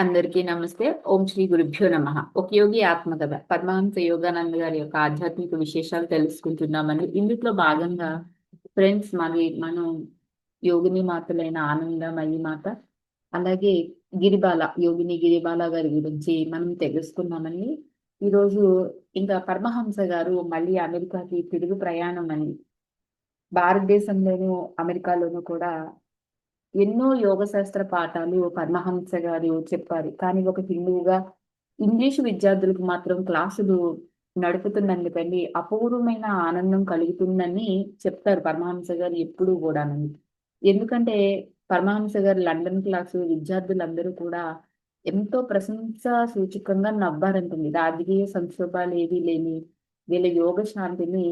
అందరికీ నమస్తే. ఓం శ్రీ గురుభ్యో నమ. ఒక యోగి ఆత్మకథ. పరమహంస యోగానంద గారి యొక్క ఆధ్యాత్మిక విశేషాలు తెలుసుకుంటున్నామని ఇందులో భాగంగా ఫ్రెండ్స్ మరి మనం యోగిని మాతలైన ఆనంద మాత అలాగే గిరిబాల యోగిని గిరిబాల గారి గురించి మనం తెలుసుకున్నామని ఈరోజు ఇంకా పరమహంస గారు మళ్ళీ అమెరికాకి తిరుగు ప్రయాణం అని భారతదేశంలోనూ అమెరికాలోనూ కూడా ఎన్నో యోగ శాస్త్ర పాఠాలు పరమహంస గారు చెప్పారు. కానీ ఒక హిందువుగా ఇంగ్లీషు విద్యార్థులకు మాత్రం క్లాసులు నడుపుతున్నందుకని అపూర్వమైన ఆనందం కలుగుతుందని చెప్తారు పరమహంస గారు ఎప్పుడూ కూడానండి ఎందుకంటే పరమహంస గారు లండన్ క్లాసు విద్యార్థులందరూ కూడా ఎంతో ప్రశంస సూచకంగా నవ్వారంటుంది రాజకీయ సంక్షోభాలు ఏవీ లేని వీళ్ళ యోగ శాంతిని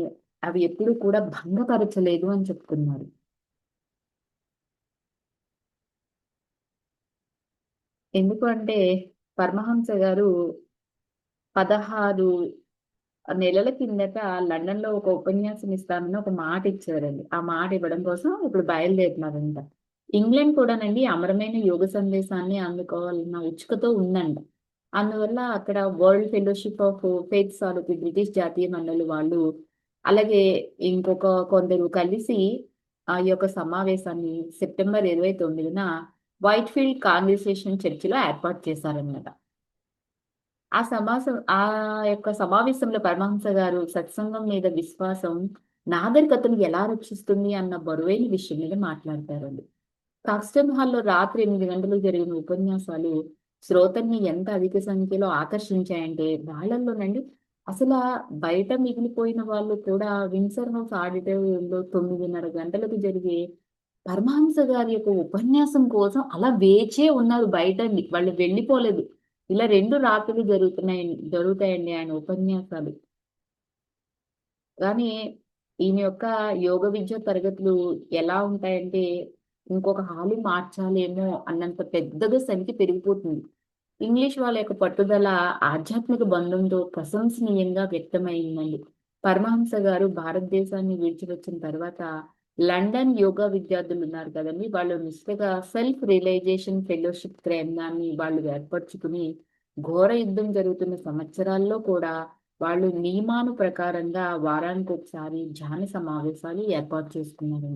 అవి ఎప్పుడు కూడా భంగపరచలేదు అని చెప్తున్నారు. ఎందుకు అంటే పరమహంస గారు పదహారు నెలల కిందట లండన్లో ఒక ఉపన్యాసం ఇస్తామని ఒక మాట ఇచ్చారండి. ఆ మాట ఇవ్వడం కోసం ఇప్పుడు బయలుదేరినారంట ఇంగ్లాండ్ కూడానండి అమరమైన యోగ సందేశాన్ని అందుకోవాలన్న ఉచ్చుకతో ఉందంట. అందువల్ల అక్కడ వరల్డ్ ఫెలోషిప్ ఆఫ్ ఫెయిత్ సాలుకి బ్రిటిష్ జాతీయ మండలి వాళ్ళు అలాగే ఇంకొక కొందరు కలిసి ఆ యొక్క సమావేశాన్ని సెప్టెంబర్ ఇరవై తొమ్మిదిన వైట్ ఫీల్డ్ కాన్వర్సేషన్ చర్చిలో ఏర్పాటు చేశారన్నమాట. ఆ సమాసం ఆ యొక్క సమావేశంలో పరమహంస గారు సత్సంగం మీద విశ్వాసం నాగరికతను ఎలా రక్షిస్తుంది అన్న బరువైన విషయం మీద మాట్లాడతారండి. కస్టమ్ హాల్లో రాత్రి ఎనిమిది గంటలకు జరిగిన ఉపన్యాసాలు శ్రోతల్ని ఎంత అధిక సంఖ్యలో ఆకర్షించాయంటే వాళ్ళల్లోనండి అసలు బయట మిగిలిపోయిన వాళ్ళు కూడా విన్సర్ హౌస్ ఆడిటోరియంలో తొమ్మిదిన్నర గంటలకు జరిగే పరమహంస గారి యొక్క ఉపన్యాసం కోసం అలా వేచే ఉన్నారు బయట వాళ్ళు వెళ్ళిపోలేదు. ఇలా రెండు రాత్రులు జరుగుతున్నాయి జరుగుతాయండి ఆయన ఉపన్యాసాలు. కానీ ఈయన యొక్క యోగ విద్య తరగతులు ఎలా ఉంటాయంటే ఇంకొక హాలు మార్చాలేమో అన్నంత పెద్దగా సంఖ్య పెరిగిపోతుంది. ఇంగ్లీష్ వాళ్ళ యొక్క పట్టుదల ఆధ్యాత్మిక బంధంతో ప్రశంసనీయంగా వ్యక్తమైందండి. పరమహంస గారు భారతదేశాన్ని విడిచివచ్చిన తర్వాత లండన్ యోగా విద్యార్థులు ఉన్నారు కదండి. వాళ్ళు నిష్ఠగా సెల్ఫ్ రియలైజేషన్ ఫెలోషిప్ కేంద్రాన్ని వాళ్ళు ఏర్పరచుకుని ఘోర యుద్ధం జరుగుతున్న సంవత్సరాల్లో కూడా వాళ్ళు నియమాను ప్రకారంగా వారానికి ఒకసారి ధ్యాన సమావేశాలు ఏర్పాటు చేసుకున్నారు.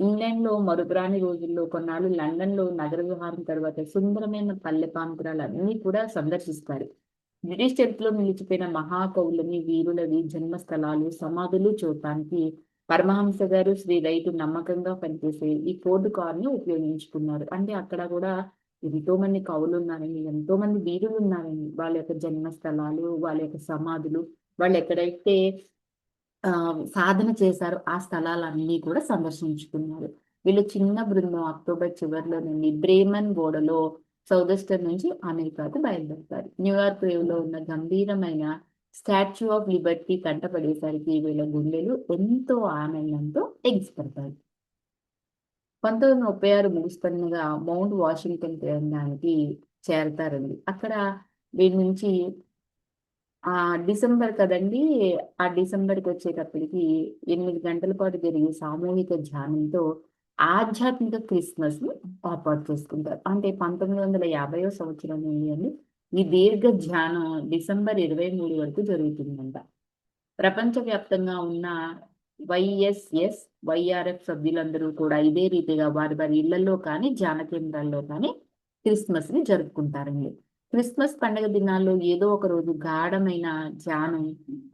ఇంగ్లాండ్లో మరుపురాని రోజుల్లో కొన్నాళ్ళు లండన్లో నగర విహారం తర్వాత సుందరమైన పల్లె ప్రాంతాలు అన్ని కూడా సందర్శిస్తారు. బ్రిటిష్ చరిత్రలో నిలిచిపోయిన మహాకవులని వీరులవి జన్మస్థలాలు సమాధులు చూడటానికి పరమహంస గారు శ్రీ రైతు నమ్మకంగా పనిచేసే ఈ ఫోర్డ్ కార్ని ఉపయోగించుకున్నారు. అంటే అక్కడ కూడా ఎంతో మంది కవులు ఉన్నారని ఎంతో మంది వీరులు ఉన్నారని వాళ్ళ యొక్క జన్మస్థలాలు వాళ్ళ యొక్క సమాధులు వాళ్ళు ఎక్కడైతే ఆ సాధన చేశారో ఆ స్థలాలన్నీ కూడా సందర్శించుకున్నారు. వీళ్ళు చిన్న బృందం అక్టోబర్ చివరిలో నుండి బ్రేమన్ గోడలో సౌదస్టర్ నుంచి అమెరికాకు బయలుదేరుతారు. న్యూయార్క్ వేవ్లో ఉన్న గంభీరమైన స్టాచ్యూ ఆఫ్ లిబర్టీ కంటపడేసరికి వీళ్ళ గుండెలు ఎంతో ఆనందంతో ఎగిసిపడతాయి పంతొమ్మిది ముప్పై ఆరు ముగిసిపడినగా మౌంట్ వాషింగ్టన్ కేంద్రానికి చేరతారండి. అక్కడ వీళ్ళ నుంచి ఆ డిసెంబర్ కదండి ఆ డిసెంబర్కి వచ్చేటప్పటికి ఎనిమిది గంటల పాటు జరిగే సామూహిక ధ్యానంతో ఆధ్యాత్మిక క్రిస్మస్ని ఏర్పాటు చేసుకుంటారు. అంటే పంతొమ్మిది వందల యాభైవ సంవత్సరం నుండి అండి? ఈ దీర్ఘ ధ్యానం డిసెంబర్ ఇరవై మూడు వరకు జరుగుతుందంట. ప్రపంచవ్యాప్తంగా ఉన్న వైఎస్ఎస్ వైఆర్ఎఫ్ సభ్యులందరూ కూడా ఇదే రీతిగా వారి వారి ఇళ్ళలో కానీ ధ్యాన కేంద్రాల్లో కానీ క్రిస్మస్ని జరుపుకుంటారండి. క్రిస్మస్ పండుగ దినాల్లో ఏదో ఒక రోజు గాఢమైన ధ్యానం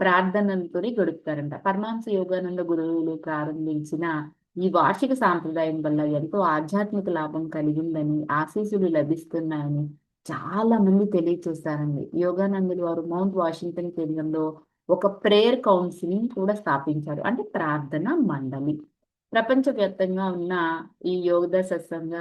ప్రార్థనలతో గడుపుతారంట. పరమాంస యోగానంద గురువులు ప్రారంభించిన ఈ వార్షిక సాంప్రదాయం వల్ల ఎంతో ఆధ్యాత్మిక లాభం కలిగిందని ఆశీస్సులు లభిస్తున్నాయని చాలా మంది తెలియచేశారండి. యోగానందులు వారు మౌంట్ వాషింగ్టన్ కేంద్రంలో ఒక ప్రేయర్ కౌన్సిలింగ్ కూడా స్థాపించారు. అంటే ప్రార్థన మండలి. ప్రపంచవ్యాప్తంగా ఉన్న ఈ యోగ సత్సంగ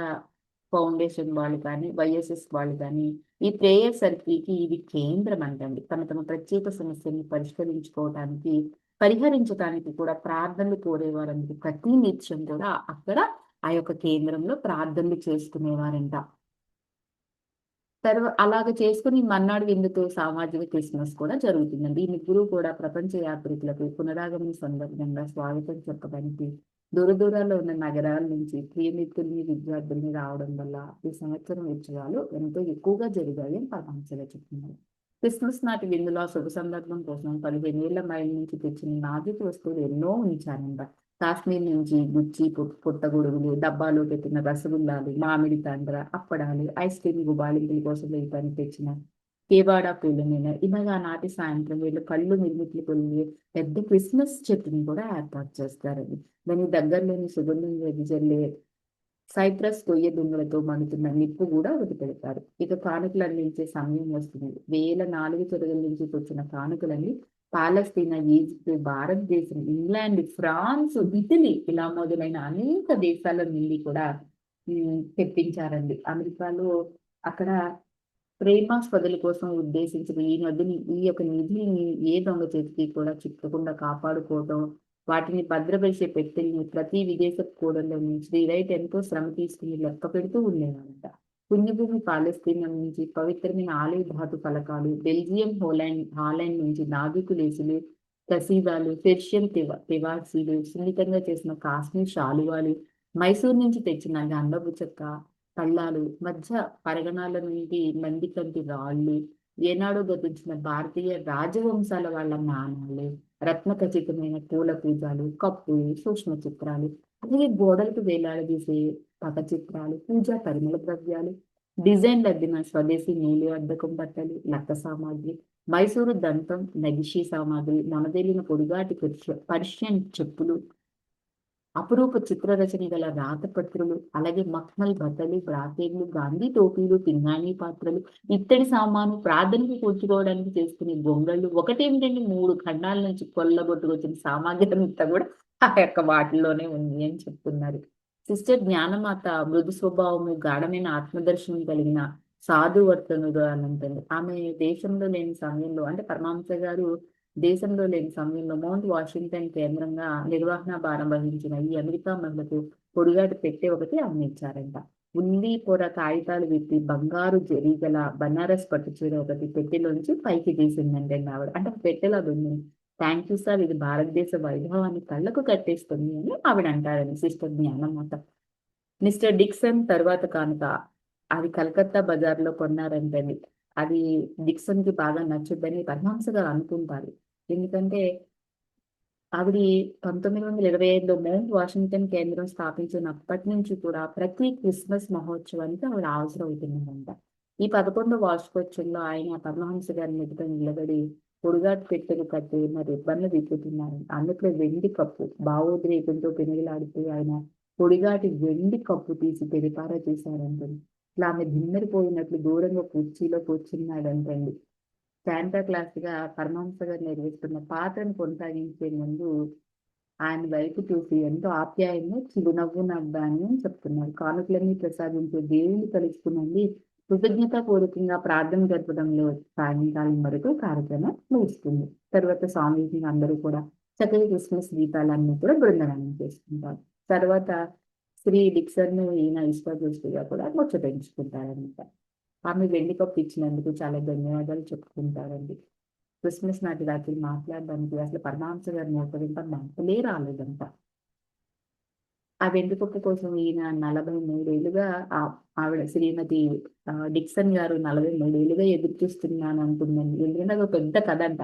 ఫౌండేషన్ వాళ్ళు కానీ వైఎస్ఎస్ వాళ్ళు కానీ ఈ ప్రేయర్ సర్కిల్కి ఇది కేంద్రం అంటండి. తమ తమ ప్రత్యేక సమస్యని పరిష్కరించుకోవడానికి పరిహరించడానికి కూడా ప్రార్థనలు కోరేవారండి. ప్రతి నిత్యం కూడా అక్కడ ఆ యొక్క కేంద్రంలో ప్రార్థనలు చేసుకునేవారంట తర్వాత అలాగ చేసుకుని మన్నాడు విందుతో సామాజిక క్రిస్మస్ కూడా జరుగుతుందండి. ఈ ముగ్గురు కూడా ప్రపంచ యాత్రికులకు పునరాగమన సందర్భంగా స్వాగతం చెప్పడానికి దూరదూరాల్లో ఉన్న నగరాల నుంచి ప్రియమిత్రుల్ని విద్యార్థుల్ని రావడం వల్ల ఈ సంవత్సరం ఉత్సవాలు ఎంతో ఎక్కువగా జరిగాయి అని పరమహంసగా చెప్తున్నారు. క్రిస్మస్ నాటి విందులో శుభ సందర్భం కోసం పదిహేను ఏళ్ళ మైల్ నుంచి తెచ్చిన నాజుకు వస్తువులు ఎన్నో ఉంచారంట. కాశ్మీర్ నుంచి గుచ్చి పుట్టగొడుగులు డబ్బాలో పెట్టిన రసగుల్లాలు మామిడి తండ్ర అప్పడాలు ఐస్ క్రీమ్ గుబాళింపుల కోసం పని తెచ్చిన. కేవాడ పూల మీద ఇలాగా నాటి సాయంత్రం వీళ్ళు కళ్ళు నిర్మిట్లు కొలిగి పెద్ద క్రిస్మస్ చెట్టుని కూడా ఏర్పాటు చేస్తారండి దాని దగ్గరలోని సుగంధం వెదజల్లే సైప్రస్ కొయ్య దుంగలతో మండుతున్న నిప్పు కూడా ఒకటి పెడతారు. ఇక కానుకలు అందించే సమయం వస్తుంది. వేల నాలుగు తొరగల నుంచి వచ్చిన కానుకలన్నీ పాలస్తీనా ఈజిప్ట్ భారతదేశం ఇంగ్లాండ్ ఫ్రాన్స్ ఇటలీ ఇలా మొదలైన అనేక దేశాల నుండి కూడా తెప్పించారండి. అమెరికాలో అక్కడ ప్రేమాస్పదల కోసం ఉద్దేశించిన ఈ నదిని ఈ యొక్క నిధిని ఏ దొంగ చేతికి కూడా చిక్కకుండా కాపాడుకోవడం వాటిని భద్రపరిచే పెట్టెల్ని ప్రతి విదేశ కూడల్లో నుంచి రైట్ ఎంతో శ్రమ తీసుకుని లెక్క పెడుతూ ఉండేవారంట. పుణ్యభూమి పాలస్తీనం నుంచి పవిత్రమైన ఆలయ ధాతు ఫలకాలు బెల్జియం హోలాండ్ హాలాండ్ నుంచి నావికు లేసులు కసీదాలు పెర్షియన్ తివా తివాసీలు సున్నితంగా చేసిన కాశ్మీర్ శాలువాలు మైసూర్ నుంచి తెచ్చిన గంధపు చెక్క కళ్ళాలు మధ్య పరగణాల నుండి మంది కంటి రాళ్ళు ఏనాడో గతించిన భారతీయ రాజవంశాల వాళ్ళ నాణాలు రత్న ఖచ్చితమైన పూల పూజలు కప్పులు సూక్ష్మ చిత్రాలు అలాగే గోడలకు వేలాడదీసే పక చిత్రాలు పూజా పరిమళ ద్రవ్యాలు డిజైన్ లద్దిన స్వదేశీ నీలి అద్దకం బట్టలు లక్క సామాగ్రి మైసూరు దంతం నగిషీ సామాగ్రి నమదేలిన పొడిగాటి పర్షియన్ చెప్పులు అపురూప చిత్రరచన గల రాతపత్రులు అలాగే మక్మల్ బట్టలు బ్రాకేళ్ళు గాంధీ టోపీలు పింగాణి పాత్రలు ఇత్తడి సామాను ప్రార్థనకు కూర్చుకోవడానికి చేసుకునే గొంగళ్ళు ఒకటేమిటండి మూడు ఖండాల నుంచి కొల్లగొట్టుకొచ్చిన సామాగ్రి అంతా కూడా ఆ యొక్క వాటిల్లోనే ఉంది అని చెప్తున్నారు. సిస్టర్ జ్ఞానమాత మృదు స్వభావము గాఢమైన ఆత్మదర్శనం కలిగిన సాధువర్తనుడు అని అంటుంది. ఆమె దేశంలో లేని సమయంలో అంటే పరమాంస గారు దేశంలో లేని సమయంలో మౌంట్ వాషింగ్టన్ కేంద్రంగా నిర్వహణ భారం వహించిన ఈ అమెరికా మహిళకు పొడిగాటి పెట్టే ఒకటి అందించారంట ఉల్లి పొర కాగితాలు విప్పి బంగారు జరిగల బనారస్ పట్టు చీర ఒకటి పెట్టెలోంచి పైకి తీసిందండి ఆవిడ. అంటే పెట్టెలో అది ఉంది థ్యాంక్ యూ సార్. ఇది భారతదేశ వైభవాన్ని కళ్ళకు కట్టేస్తుంది అని ఆవిడ అంటారని సిస్టర్ జ్ఞానమాత మిస్టర్ డిక్సన్ తర్వాత కానుక అది కలకత్తా బజార్లో కొన్నారంటండి అది డిక్సన్కి బాగా నచ్చుద్దని పరమహంస గారు అనుకుంటారు. ఎందుకంటే ఆవిడ పంతొమ్మిది వందల ఇరవై ఐదులో మౌంట్ వాషింగ్టన్ కేంద్రం స్థాపించినప్పటి నుంచి కూడా ప్రతి క్రిస్మస్ మహోత్సవానికి ఆవిడ అవసరం అవుతుందంట ఈ పదకొండో వార్షికోత్సవంలో ఆయన పరమహంస గారి ఎదుట నిలబడి పొడుగాటు పెట్టెలు కట్టి మరి ఇబ్బంది దిక్కుతున్నారు అందులో వెండి కప్పు భావోద్రేకంతో పెనుగులాడుతూ ఆయన పొడిగాటి వెండి కప్పు తీసి పెరిపారా చేశారంటుంది ఇట్లా ఆమె దిమ్మరిపోయినట్లు దూరంగా కుర్చీలో కూర్చున్నాడంటండి. శాంతా క్లాస్గా పరమహంస గారు నిర్వహిస్తున్న పాత్రను కొనసాగించే ముందు ఆయన వైపు చూసి ఎంతో ఆప్యాయంగా చిరునవ్వు నవ్వాని అని చెప్తున్నారు. కానుకలన్నీ ప్రసాదించే దేవుని తలుచుకునండి. కృతజ్ఞతాపూర్వకంగా ప్రార్థన జరపడంలో సాయంకాలం వరకు కార్యక్రమం ముగుస్తుంది. తర్వాత స్వామీజీ అందరూ కూడా చక్కగా క్రిస్మస్ గీతాలన్నీ కూడా బృందనం చేసుకుంటారు. తర్వాత శ్రీ డిక్సన్ ఈయన దృష్టిగా కూడా ముచ్చటించుకుంటారనమాట ఆమె వెండి కప్పు ఇచ్చినందుకు చాలా ధన్యవాదాలు చెప్పుకుంటారండి. క్రిస్మస్ నాటి రాత్రి మాట్లాడడానికి అసలు పరమాంస గారి మోటరింప మంటలే రాలేదంట ఆ వెండి కోసం ఈయన నలభై మూడేళ్ళుగా ఆవిడ శ్రీమతి డిక్సన్ గారు నలభై మూడేళ్ళుగా ఎదురు చూస్తున్నాను అంటుందండి. ఎందుకంటే అది పెద్ద కథ అంట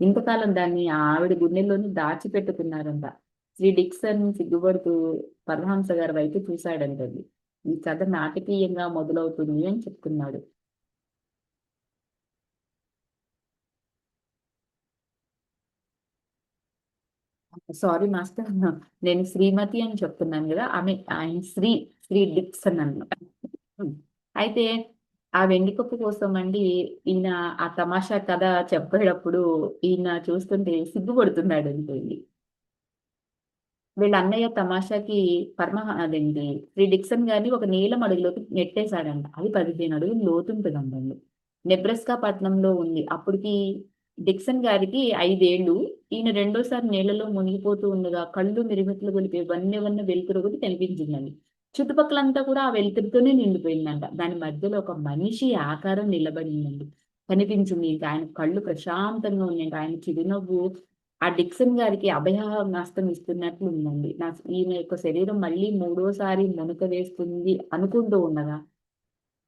ఇంతకాలం దాన్ని ఆవిడ గుండెల్లోని దాచిపెట్టుకున్నారంట. శ్రీ డిక్సన్ సిగ్గుపడుతూ పరమహంస గారి వైపు చూశాడంటండి. ఈ కథ నాటకీయంగా మొదలవుతుంది అని చెప్తున్నాడు. సారీ మాస్టర్ నేను శ్రీమతి అని చెప్తున్నాను కదా ఆమె ఆయన శ్రీ శ్రీ డిక్సన్ అన్నమాట అయితే ఆ వెండికొప్పు కోసం అండి ఈయన ఆ తమాషా కథ చెప్పేటప్పుడు ఈయన చూస్తుంటే సిగ్గుపడుతున్నాడు అనుకోండి. వీళ్ళ అన్నయ్య తమాషాకి పరమ అదండి శ్రీ డిక్సన్ గారిని ఒక నీలం అడుగులోకి నెట్టేశాడంట. అది పదిహేను అడుగులు లోతుంటుందండి నెబ్రస్కా పట్టణంలో ఉంది. అప్పటికి డిక్సన్ గారికి ఐదేళ్ళు. ఈయన రెండోసారి నీళ్ళలో మునిగిపోతూ ఉండగా కళ్ళు మిరుమిట్లు గొలిపే వన్య వన్న వెలుతురు ఒకటి కనిపించిందండి చుట్టుపక్కలంతా కూడా ఆ వెలుతురుతోనే నిండిపోయిందంట. దాని మధ్యలో ఒక మనిషి ఆకారం నిలబడిందండి. కనిపించింది ఇంకా ఆయన కళ్ళు ప్రశాంతంగా ఉన్నాయి. ఆయన చిరునవ్వు ఆ డిక్సన్ గారికి అభయహస్తం ఇస్తున్నట్లు ఉందండి. నా ఈయన యొక్క శరీరం మళ్ళీ మూడోసారి మునుక వేస్తుంది అనుకుంటూ ఉండగా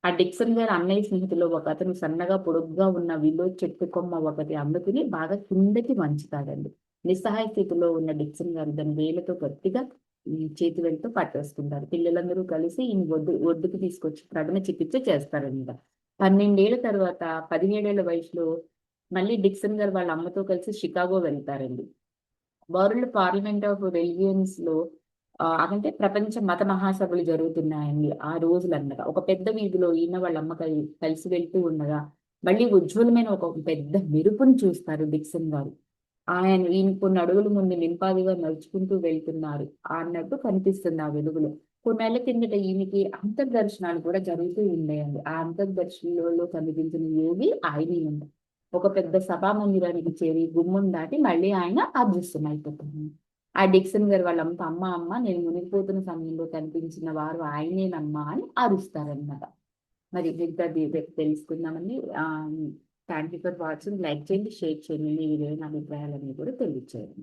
ఆ డిక్సన్ గారి అన్నయ్య స్నేహితులు ఒక అతను సన్నగా పొడుగ్గా ఉన్న విలో చెట్టు కొమ్మ ఒకటి అందుకుని బాగా కిందకి వంచుతాడండి. నిస్సహాయ స్థితిలో ఉన్న డిక్సన్ గారు దాని వేలతో గట్టిగా ఈ చేతి వెళ్తూ పట్టేస్తుంటారు పిల్లలందరూ కలిసి ఈయన ఒడ్డు ఒడ్డుకు తీసుకొచ్చి ప్రథమ చికిత్స చేస్తారనమాట పన్నెండేళ్ళ తర్వాత పదిహేడేళ్ళ వయసులో మళ్ళీ డిక్సన్ గారు వాళ్ళ అమ్మతో కలిసి షికాగో వెళ్తారండి. వరల్డ్ పార్లమెంట్ ఆఫ్ రెలిజియన్స్లో ఆ, అంటే ప్రపంచ మత మహాసభలు జరుగుతున్నాయండి ఆ రోజులు అన్నగా ఒక పెద్ద వీధిలో ఈయన వాళ్ళ అమ్మ కలిసి వెళ్తూ ఉండగా మళ్ళీ ఉజ్వలమైన ఒక పెద్ద మెరుపుని చూస్తారు డిక్సన్ గారు. ఆయన ఈయన కొన్ని అడుగుల ముందు నింపాదిగా నడుచుకుంటూ వెళ్తున్నారు. అన్నట్టు కనిపిస్తుంది ఆ వెలుగులో. కొన్నేళ్ళ కిందట ఈయనకి అంతర్దర్శనాలు కూడా జరుగుతూ ఉండేయండి. ఆ అంతర్దర్శనంలో కనిపించిన యోగి ఆయన ఒక పెద్ద సభా మందిరానికి చేరి గుమ్మం దాటి మళ్ళీ ఆయన అదృశ్యమైపోతుంది ఆ డిక్సన్ గారు వాళ్ళ అమ్మ అమ్మ అమ్మ నేను మునిగిపోతున్న సమయంలో కనిపించిన వారు ఆయనేనమ్మా అని అరుస్తారనమాట మరి మిగతా తెలుసుకుందామని తెలుసుకుందామండి. Thank you for watching. Like చేయండి షేర్ చేయండి. మీ విలువైన అభిప్రాయాలన్నీ కూడా తెలియచేయండి.